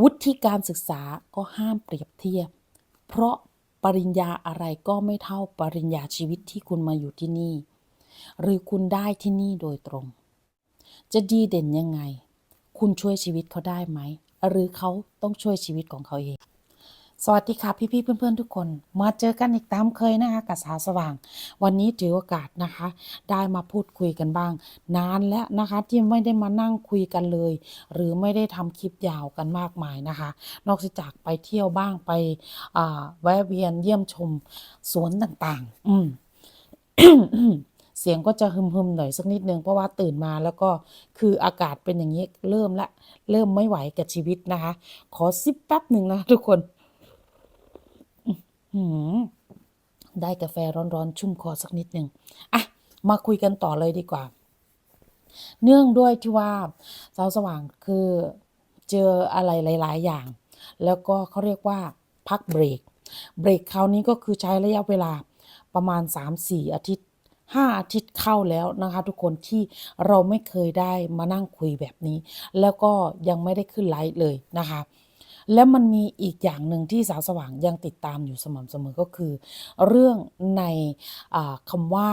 วุฒิการศึกษาก็ห้ามเปรียบเทียบ เพราะปริญญาอะไรก็ไม่เท่าปริญญาชีวิตที่คุณมาอยู่ที่นี่ หรือคุณได้ที่นี่โดยตรง จะดีเด่นยังไง คุณช่วยชีวิตเขาได้ไหม หรือเขาต้องช่วยชีวิตของเขาเอง สวัสดีค่ะพี่ๆเพื่อนๆทุกคน มาเจอกันอีกตามเคยนะคะกับสาวสว่าง วันนี้ถือโอกาสนะคะ ได้มาพูดคุยกันบ้าง นานแล้วนะคะที่ไม่ได้มานั่งคุยกันเลย หรือไม่ได้ทำคลิปยาวกันมากมายนะคะ นอกจากไปเที่ยวบ้างไปแวะเวียนเยี่ยมชมสวนต่างๆ อืมเสียงก็จะฮึมๆหน่อยสักนิดนึงเพราะว่าตื่นมาแล้วก็คืออากาศเป็นอย่างนี้เริ่มละ เริ่มไม่ไหวกับชีวิตนะคะ ขอซิปแป๊บหนึ่งนะทุกคน อืมได้กาแฟร้อนๆ ชุ่มคอสักนิดหนึ่งอะ มาคุยกันต่อเลยดีกว่า เนื่องด้วยที่ว่าสาวสว่างคือเจออะไรหลาย ๆ อย่าง แล้วก็เขาเรียกว่าพักเบรก เบรกคราวนี้ก็คือใช้ระยะเวลาประมาณ 3-4 อาทิตย์5อาทิตย์เข้าแล้วนะคะ ทุกคนที่เราไม่เคยได้มานั่งคุยแบบนี้ แล้วก็ยังไม่ได้ขึ้นไลฟ์เลยนะคะ แล้วมันมีอีกอย่างหนึ่งที่สาวสว่างยังติดตามอยู่สม่ำเสมอก็คือ เรื่องในคำว่า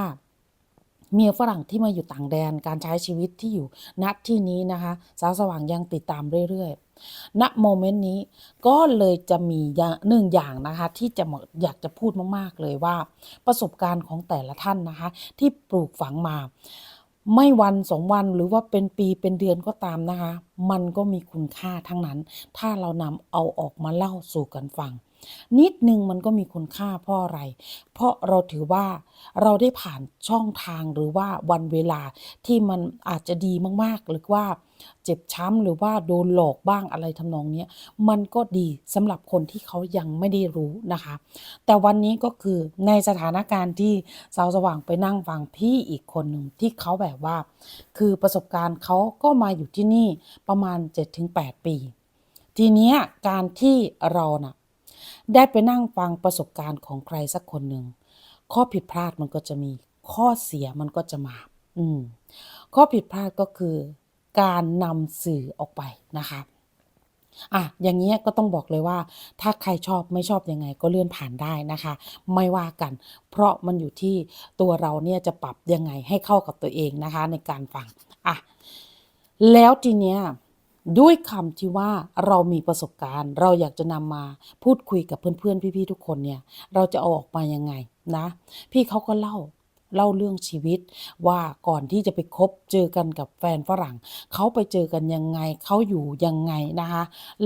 เมียฝรั่งที่มาอยู่ต่างแดนการใช้ชีวิตที่อยู่ณที่นี้นะคะ สาวสว่างยังติดตามเรื่อยๆณโมเมนต์นี้ก็เลยจะมีหนึ่งอย่างนะคะที่จะอยากจะพูดมากๆเลยว่า ประสบการณ์ของแต่ละท่านนะคะ ที่ปลูกฝังมา ไม่วันสองวันหรือว่าเป็นปีเป็นเดือนก็ตามนะคะ มันก็มีคุณค่าทั้งนั้น ถ้าเรานำเอาออกมาเล่าสู่กันฟัง นิดนึงมันก็มีคุณค่าเพราะอะไร เพราะเราถือว่าเราได้ผ่านช่องทางหรือว่าวันเวลาที่มันอาจจะดีมากๆ หรือว่าเจ็บช้ำหรือว่าโดนหลอกบ้างอะไรทำนองนี้มันก็ดีสำหรับคนที่เขายังไม่ได้รู้นะคะ แต่วันนี้ก็คือในสถานการณ์ที่สาวสว่างไปนั่งฟังพี่อีกคนหนึ่งที่เขาแบบว่า คือประสบการณ์เขาก็มาอยู่ที่นี่ประมาณ 7-8 ปี ทีเนี้ยการที่เราน่ะ ได้ไปนั่งฟังประสบการณ์ของใครสักคนหนึ่ง ข้อผิดพลาดมันก็จะมี ข้อเสียมันก็จะมา อืม ข้อผิดพลาดก็คือ การนำสื่อออกไปนะคะอะอย่างเงี้ยก็ต้องบอกเลยว่า ถ้าใครชอบไม่ชอบยังไงก็เลื่อนผ่านได้นะคะ ไม่ว่ากัน เพราะมันอยู่ที่ตัวเราเนี่ยจะปรับยังไงให้เข้ากับตัวเองนะคะ ในการฟังอะแล้วทีเนี้ย ด้วยคำที่ว่าเรามีประสบการณ์ เราอยากจะนำมาพูดคุยกับเพื่อนๆ พี่ๆ ทุกคนเนี่ย เราจะเอาออกมายังไงนะ พี่เขาก็เล่าเล่าเรื่องชีวิตว่าก่อนที่จะไปคบเจอกันกับแฟนฝรั่ง เขาไปเจอกันยังไงเขาอยู่ยังไงนะคะ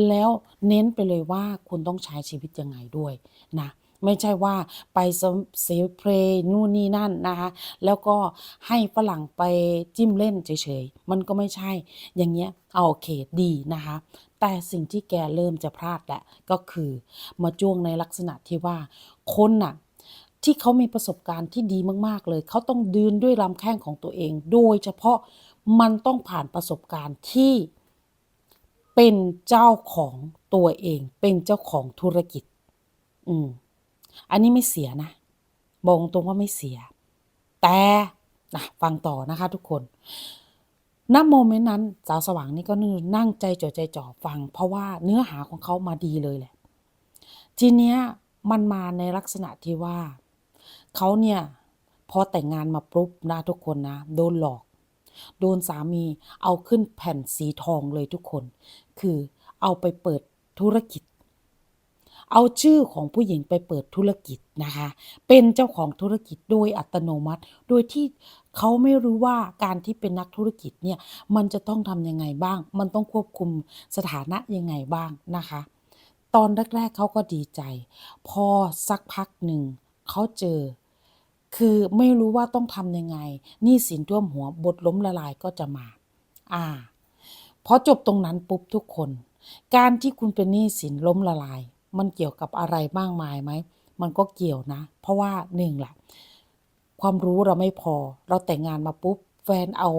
แล้วเน้นไปเลยว่าคุณต้องใช้ชีวิตยังไงด้วยนะ ไม่ใช่ว่าไปเซเพลนู่นนี่นั่นนะคะ แล้วก็ให้ฝรั่งไปจิ้มเล่นเฉยๆ มันก็ไม่ใช่ อย่างเงี้ยเอาโอเคดีนะคะ แต่สิ่งที่แกเริ่มจะพลาดแหละก็คือมาจ้วงในลักษณะที่ว่าคนน่ะที่เขามีประสบการณ์ที่ดีมาก ๆ เลย เขาต้องดืนด้วยลำแข้งของตัวเอง โดยเฉพาะมันต้องผ่านประสบการณ์ที่เป็นเจ้าของตัวเอง เป็นเจ้าของธุรกิจ อืม อันนี้ไม่เสียนะบอกตรงว่าไม่เสีย แต่นะฟังต่อนะคะทุกคนณโมเมนต์นั้นสาวสว่างนี่ก็นั่งใจจดใจจ่อฟัง เพราะว่าเนื้อหาของเขามาดีเลยแหละ ทีเนี้ยมันมาในลักษณะที่ว่า เขาเนี่ยพอแต่งงานมาปุ๊บนะทุกคนนะ โดนหลอก โดนสามีเอาขึ้นแผ่นสีทองเลยทุกคน คือเอาไปเปิดธุรกิจ เอาชื่อของผู้หญิงไปเปิดธุรกิจนะคะ เป็นเจ้าของธุรกิจโดยอัตโนมัติ โดยที่เขาไม่รู้ว่าการที่เป็นนักธุรกิจเนี่ยมันจะต้องทำยังไงบ้าง มันต้องควบคุมสถานะยังไงบ้างนะคะ ตอนแรก ๆเขาก็ดีใจ พอสักพักหนึ่งเขาเจอคือไม่รู้ว่าต้องทำยังไงหนี้สินท่วมหัวบทล้มละลายก็จะมา อ่าพอจบตรงนั้นปุ๊บทุกคน การที่คุณเป็นหนี้สินล้มละลาย มันเกี่ยวกับอะไรมากมายไหม มันก็เกี่ยวนะ เพราะว่าหนึ่งล่ะ ความรู้เราไม่พอ เราแต่งงานมาปุ๊บ แฟนเอา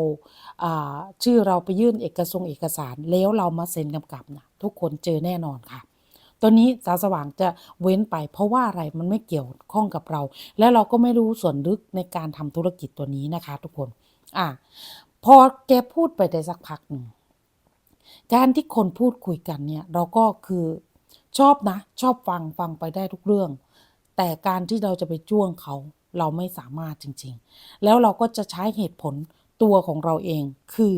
อาชื่อเราไปยื่นเอกสงเอกสาร แล้วเรามาเซ็นกำกับนะทุกคนเจอแน่นอนค่ะตัวนี้สาวสว่างจะเว้นไปเพราะว่าอะไรมันไม่เกี่ยวข้องกับเรา แล้วเราก็ไม่รู้ส่วนลึกในการทำธุรกิจตัวนี้นะคะ ทุกคน อะพอแกพูดไปได้สักพักหนึ่งการที่คนพูดคุยกันเนี่ย เราก็คือ ชอบนะ ชอบฟังฟังไปได้ทุกเรื่อง แต่การที่เราจะไปจ้วงเขาเราไม่สามารถจริง ๆ แล้วเราก็จะใช้เหตุผลตัวของเราเองคือ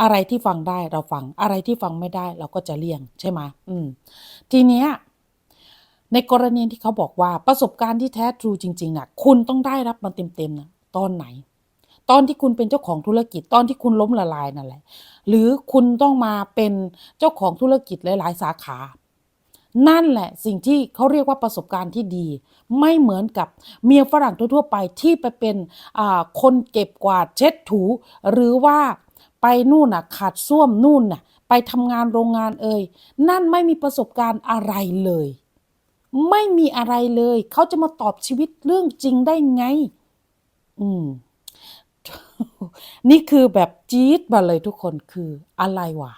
อะไรที่ฟังได้เราฟังอะไรที่ฟังไม่ได้ เราก็จะเลี่ยงใช่ไหมอืม ทีเนี้ยในกรณีที่เขาบอกว่าประสบการณ์ที่แท้ทรูจริงๆน่ะ คุณต้องได้รับมันเต็มๆนะตอนไหน ตอนที่คุณเป็นเจ้าของธุรกิจตอนที่คุณล้มละลายนั่นแหละ หรือคุณต้องมาเป็นเจ้าของธุรกิจหลายๆ สาขา นั่นแหละสิ่งที่เขาเรียกว่าประสบการณ์ที่ดี ไม่เหมือนกับเมียฝรั่งทั่วๆไปที่ไปเป็นคนเก็บกวาดเช็ดถู หรือว่าไปนู่นน่ะขาดส้วมนู่นน่ะไปทำงานโรงงานเอ่ยนั่นไม่มีประสบการณ์อะไรเลย ไม่มีอะไรเลย เขาจะมาตอบชีวิตเรื่องจริงได้ไง อืม นี่คือแบบจี๊ดมาเลยทุกคนคืออะไรวะ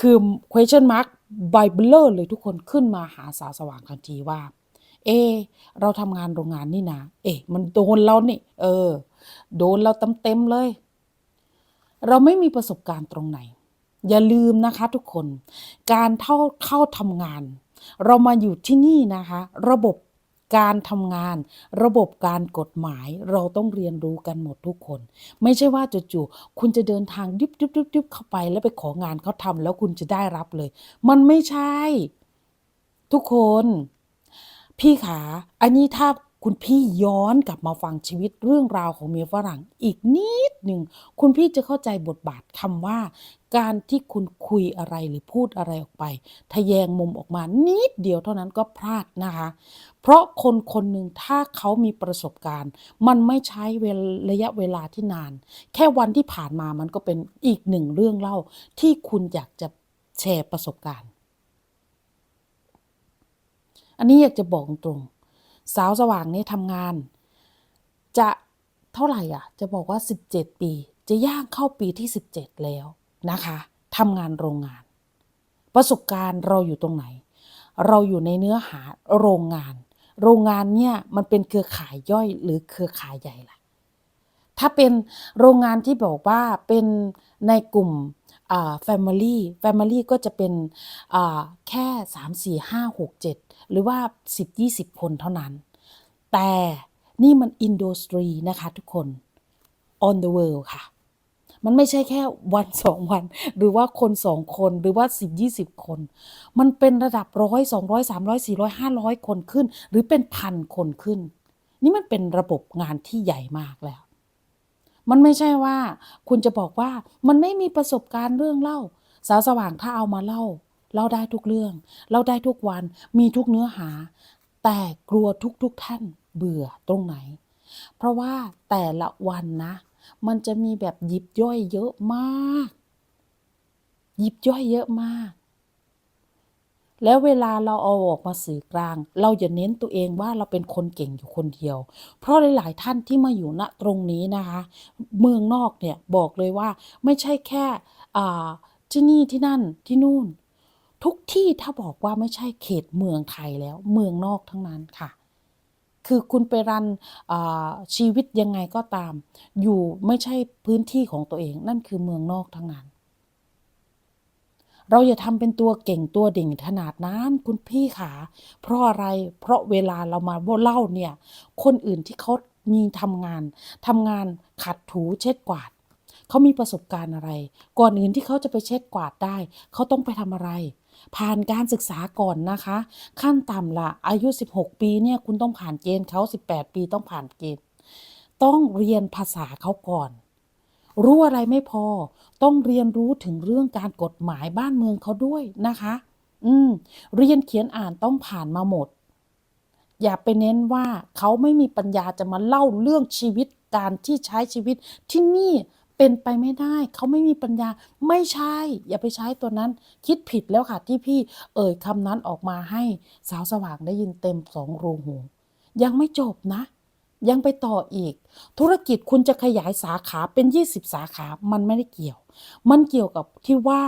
คือ question mark ไบเบิลเลยทุกคนขึ้นมาหาสาวสว่างทันทีว่า เอ เราทำงานโรงงานนี่นะ เอ๊มันโดนเรานี่ เออ โดนเราเต็มเต็มเลย เราไม่มีประสบการณ์ตรงไหน อย่าลืมนะคะทุกคน การเข้าเข้าทำงาน เรามาอยู่ที่นี่นะคะ ระบบ การทำงาน ระบบการกฎหมายเราต้องเรียนรู้กันหมดทุกคน ไม่ใช่ว่าจู่ๆคุณจะเดินทางดิบดิบดิบดิบเข้าไป แล้วไปของานเขาทำแล้วคุณจะได้รับเลย มันไม่ใช่ ทุกคน พี่ขา อันนี้ถ้า คุณพี่ย้อนกลับมาฟังชีวิตเรื่องราวของเมียฝรั่งอีกนิดหนึ่งคุณพี่จะเข้าใจบทบาทคำว่า การที่คุณคุยอะไรหรือพูดอะไรออกไป ทะแยงมุมออกมานิดเดียวเท่านั้นก็พลาดนะคะ เพราะคนคนหนึ่งถ้าเขามีประสบการณ์ มันไม่ใช้เวลระยะเวลาที่นาน แค่วันที่ผ่านมามันก็เป็นอีกหนึ่งเรื่องเล่า ที่คุณอยากจะแชร์ประสบการณ์ อันนี้อยากจะบอกตรง สาวสว่างเนี่ยทำงาน จะเท่าไหร่อะ จะบอกว่า 17 ปี จะย่างเข้าปีที่ 17 แล้วนะคะทำงานโรงงาน ประสบการณ์เราอยู่ตรงไหน เราอยู่ในเนื้อหาโรงงาน โรงงานเนี่ยมันเป็นเครือข่ายย่อยหรือเครือข่ายใหญ่ล่ะ ถ้าเป็นโรงงานที่บอกว่าเป็นในกลุ่ม อ่า family family ก็จะเป็นอ่าแค่ 3 4 5 6 7 หรือว่า 10 20 คนเท่านั้น แต่นี่มันอินด s สตรีนะคะทุกคน on the world ค่ะ มันไม่ใช่แค่วันสองวัน หรือว่าคนสองคนหรือว่าสิบยี่สิบคน มันเป็นระดับร้อยสองร้อยสามร้อยสี่ร้อยห้าร้อยคนขึ้น หรือเป็นพันคนขึ้น นี่มันเป็นระบบงานที่ใหญ่มากแล้ว มันไม่ใช่ว่า คุณจะบอกว่ามันไม่มีประสบการณ์เรื่องเล่า สาวสว่างถ้าเอามาเล่าเล่าได้ทุกเรื่องเล่าได้ทุกวันมีทุกเนื้อหา แต่กลัวทุกทุกๆท่านเบื่อตรงไหน เพราะว่าแต่ละวันนะ มันจะมีแบบยิบย่อยเยอะมาก ยิบย่อยเยอะมาก แล้วเวลาเราเอาออกมาสื่อกลาง เราอย่าเน้นตัวเองว่าเราเป็นคนเก่งอยู่คนเดียว เพราะหลาย ๆ ท่านที่มาอยู่ณตรงนี้นะคะ เมืองนอกเนี่ยบอกเลยว่าไม่ใช่แค่ที่นี่ที่นั่นที่นู่น ทุกที่ถ้าบอกว่าไม่ใช่เขตเมืองไทยแล้ว เมืองนอกทั้งนั้นค่ะคือคุณไปรันชีวิตยังไงก็ตาม อยู่ไม่ใช่พื้นที่ของตัวเอง นั่นคือเมืองนอกทั้งนั้น เราอย่าทำเป็นตัวเก่งตัวเด่งขนาดนั้นคุณพี่ขาเพราะอะไรเพราะเวลาเรามาเล่าเนี่ย คนอื่นที่เขามีทำงานทำงานขัดถูเช็ดกวาดเขามีประสบการณ์อะไร ก่อนอื่นที่เขาจะไปเช็ดกวาดได้ เขาต้องไปทำอะไร ผ่านการศึกษาก่อนนะคะ ขั้นต่ำละอายุ 16 ปีเนี่ยคุณต้องผ่านเกณฑ์เขา18 ปีต้องผ่านเกณฑ์ ต้องเรียนภาษาเขาก่อน รู้อะไรไม่พอ ต้องเรียนรู้ถึงเรื่องการกฎหมายบ้านเมืองเขาด้วยนะคะ อืม เรียนเขียนอ่านต้องผ่านมาหมด อย่าไปเน้นว่าเขาไม่มีปัญญาจะมาเล่าเรื่องชีวิตการที่ใช้ชีวิตที่นี่เป็นไปไม่ได้ เขาไม่มีปัญญาไม่ใช่ อย่าไปใช้ตัวนั้น คิดผิดแล้วค่ะที่พี่เอ่ยคำนั้นออกมาให้สาวสว่างได้ยินเต็มสองรูหู ยังไม่จบนะ ยังไปต่ออีก ธุรกิจคุณจะขยายสาขาเป็น 20 สาขา มันไม่ได้เกี่ยว มันเกี่ยวกับที่ว่า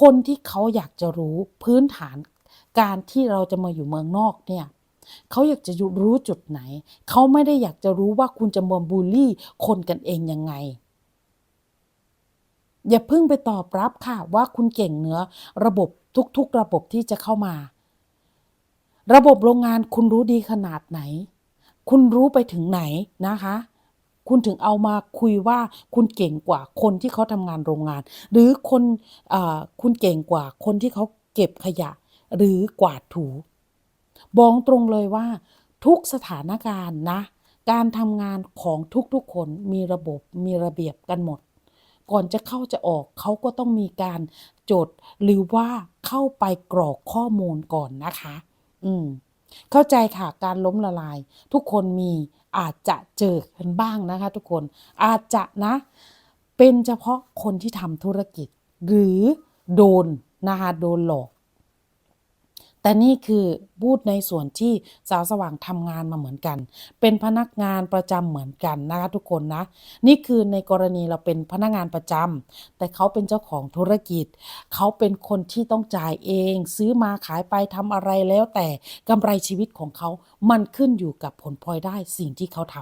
คนที่เขาอยากจะรู้พื้นฐานการที่เราจะมาอยู่เมืองนอกเนี่ยเขาอยากจะรู้จุดไหน เขาไม่ได้อยากจะรู้ว่าคุณจะมาบูลลี่คนกันเองยังไง อย่าเพิ่งไปตอบรับค่ะว่าคุณเก่งเนื้อระบบทุกๆระบบที่จะเข้ามา ระบบโรงงานคุณรู้ดีขนาดไหน คุณรู้ไปถึงไหนนะคะ คุณถึงเอามาคุยว่าคุณเก่งกว่าคนที่เขาทำงานโรงงาน หรือคนอคุณเก่งกว่าคนที่เขาเก็บขยะ หรือกวาดถูบอกตรงเลยว่า ทุกสถานการณ์นะ การทำงานของทุกๆคนมีระบบมีระเบียบกันหมด ก่อนจะเข้าจะออกเขาก็ต้องมีการจด หรือว่าเข้าไปกรอกข้อมูลก่อนนะคะ อืม เข้าใจค่ะการล้มละลาย ทุกคนมีอาจจะเจอกันบ้างนะคะ ทุกคนอาจจะนะ เป็นเฉพาะคนที่ทำธุรกิจ หรือโดนนะคะโดนหลอก แต่นี่คือพูดในส่วนที่สาวสว่างทำงานมาเหมือนกัน เป็นพนักงานประจำเหมือนกันนะคะทุกคนนะ นี่คือในกรณีเราเป็นพนักงานประจำแต่เขาเป็นเจ้าของธุรกิจ เขาเป็นคนที่ต้องจ่ายเอง ซื้อมาขายไปทำอะไรแล้วแต่กำไรชีวิตของเขา มันขึ้นอยู่กับผลพลอยได้สิ่งที่เขาท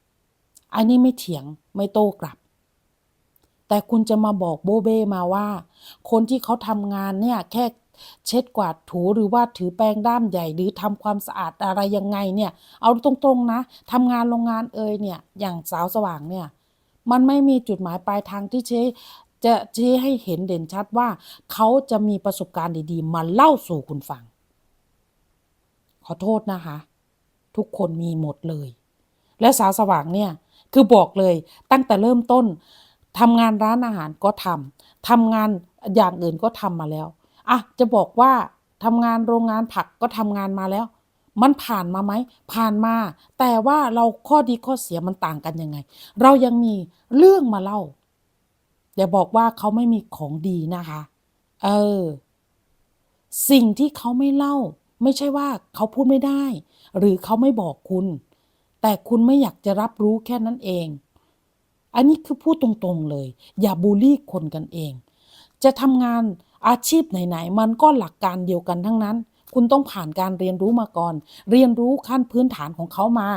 ำอันนี้ไม่เถียงไม่โต้กลับแต่คุณจะมาบอกโบเบ้มาว่า คนที่เขาทำงานเนี่ยแค่ เช็ดกวาดถูหรือว่าถือแปรงด้ามใหญ่หรือทำความสะอาดอะไรยังไงเนี่ย เอาตรงๆนะทำงานโรงงานเอ่ยเนี่ย อย่างสาวสว่างเนี่ย มันไม่มีจุดหมายปลายทางที่เชจะชี้ให้เห็นเด่นชัดว่า เขาจะมีประสบการณ์ดีๆ มาเล่าสู่คุณฟัง ขอโทษนะคะ ทุกคนมีหมดเลย และสาวสว่างเนี่ย คือบอกเลยตั้งแต่เริ่มต้นทำงานร้านอาหารก็ทำทำงานอย่างอื่นก็ทำมาแล้ว อะจะบอกว่าทำงานโรงงานผักก็ทำงานมาแล้ว มันผ่านมาไหมผ่านมา แต่ว่าเราข้อดีข้อเสียมันต่างกันยังไง เรายังมีเรื่องมาเล่าอย่าบอกว่าเขาไม่มีของดีนะคะ เออ สิ่งที่เขาไม่เล่า ไม่ใช่ว่าเขาพูดไม่ได้ หรือเขาไม่บอกคุณ แต่คุณไม่อยากจะรับรู้แค่นั้นเอง อันนี้คือพูดตรงๆเลย อย่าบูลลี่คนกันเอง จะทำงาน อาชีพไหนๆ มันก็หลักการเดียวกันทั้งนั้น คุณต้องผ่านการเรียนรู้มาก่อน เรียนรู้ขั้นพื้นฐานของเขามา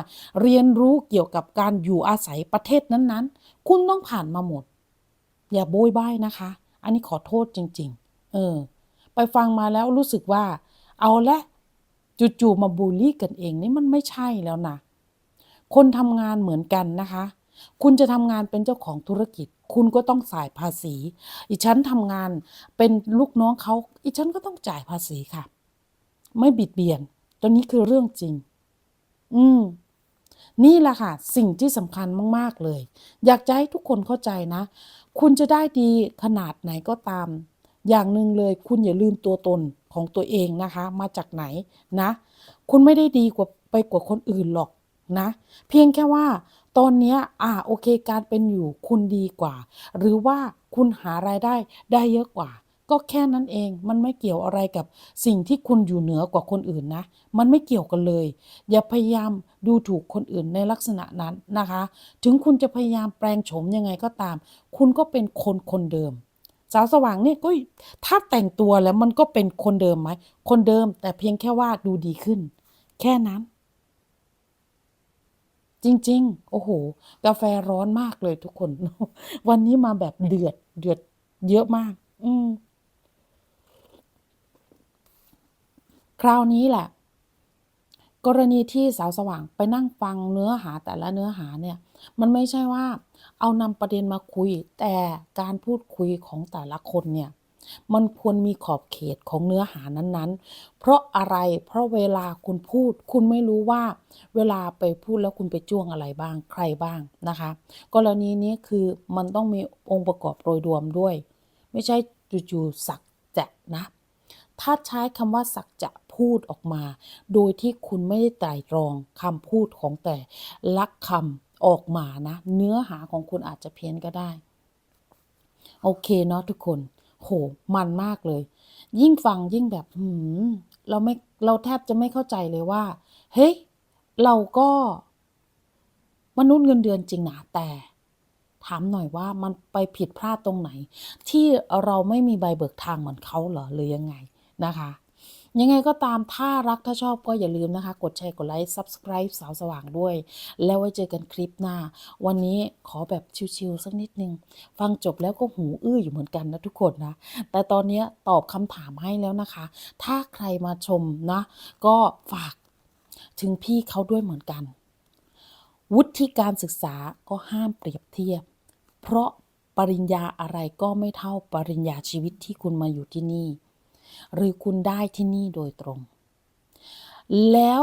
เรียนรู้เกี่ยวกับการอยู่อาศัยประเทศนั้นๆ คุณต้องผ่านมาหมด อย่าโบยบ้ายนะคะ อันนี้ขอโทษจริง ๆ เออ ไปฟังมาแล้วรู้สึกว่า เอาละจู่ๆมาบูลลี่กันเองนี่มันไม่ใช่แล้วนะคนทำงานเหมือนกันนะคะ คุณจะทำงานเป็นเจ้าของธุรกิจ คุณก็ต้องจ่ายภาษี อีฉันทำงานเป็นลูกน้องเขาอีฉันก็ต้องจ่ายภาษีค่ะ ไม่บิดเบียนตัวนี้คือเรื่องจริง อืม นี่แหละค่ะ สิ่งที่สำคัญมาก ๆ เลย อยากจะให้ทุกคนเข้าใจนะ คุณจะได้ดีขนาดไหนก็ตาม อย่างหนึ่งเลย คุณอย่าลืมตัวตนของตัวเองนะคะ มาจากไหนนะ คุณไม่ได้ดีกว่าไปกว่าคนอื่นหรอกนะ เพียงแค่ว่า ตอนนี้อ่าโอเคการเป็นอยู่คุณดีกว่า หรือว่าคุณหารายได้ได้เยอะกว่า ก็แค่นั้นเองมันไม่เกี่ยวอะไรกับสิ่งที่คุณอยู่เหนือกว่าคนอื่นนะ มันไม่เกี่ยวกันเลย อย่าพยายามดูถูกคนอื่นในลักษณะนั้นนะคะ ถึงคุณจะพยายามแปลงโฉมยังไงก็ตาม คุณก็เป็นคนคนเดิมสาวสว่างเนี่ยก็ถ้าแต่งตัวแล้วมันก็เป็นคนเดิมไหมคนเดิมแต่เพียงแค่ว่าดูดีขึ้น แค่นั้น จริง ๆ โอ้โห กาแฟร้อนมากเลยทุกคน วันนี้มาแบบเดือด เดือดเยอะมาก อืมคราวนี้แหละ กรณีที่สาวสว่างไปนั่งฟังเนื้อหาแต่ละเนื้อหาเนี่ย มันไม่ใช่ว่า เอานำประเด็นมาคุย แต่การพูดคุยของแต่ละคนเนี่ย มันควรมีขอบเขตของเนื้อหานั้นๆ เพราะอะไรเพราะเวลาคุณพูด คุณไม่รู้ว่า เวลาไปพูดแล้วคุณไปจ้วงอะไรบ้างใครบ้างนะคะ กรณีนี้คือมันต้องมีองค์ประกอบโดยรวมด้วย ไม่ใช่จู่ๆสักจะนะ ถ้าใช้คำว่าสักจะพูดออกมา โดยที่คุณไม่ได้ไตร่ตรองคำพูดของแต่ละคำออกมานะ เนื้อหาของคุณอาจจะเพี้ยนก็ได้ โอเคเนาะทุกคน โหมันมากเลย ยิ่งฟังยิ่งแบบหืมเราไม่เราแทบจะไม่เข้าใจเลยว่า เฮ้ยเราก็ มนุษย์เงินเดือนจริงนะแต่ ถามหน่อยว่ามันไปผิดพลาดตรงไหน ที่เราไม่มีใบเบิกทางเหมือนเขาเหรอหรือยังไงนะคะ ยังไงก็ตามถ้ารักถ้าชอบก็อย่าลืมนะคะ กดแชร์กดไลค์ Subscribe สาวสว่างด้วย แล้วไว้เจอกันคลิปหน้า วันนี้ขอแบบชิวๆสักนิดนึง ฟังจบแล้วก็หูอื้ออยู่เหมือนกันนะทุกคนนะ แต่ตอนนี้ตอบคำถามให้แล้วนะคะ ถ้าใครมาชมนะ ก็ฝากถึงพี่เขาด้วยเหมือนกัน วุฒิการศึกษาก็ห้ามเปรียบเทียบ เพราะปริญญาอะไรก็ไม่เท่าปริญญาชีวิตที่คุณมาอยู่ที่นี่ หรือคุณได้ที่นี่โดยตรง แล้ว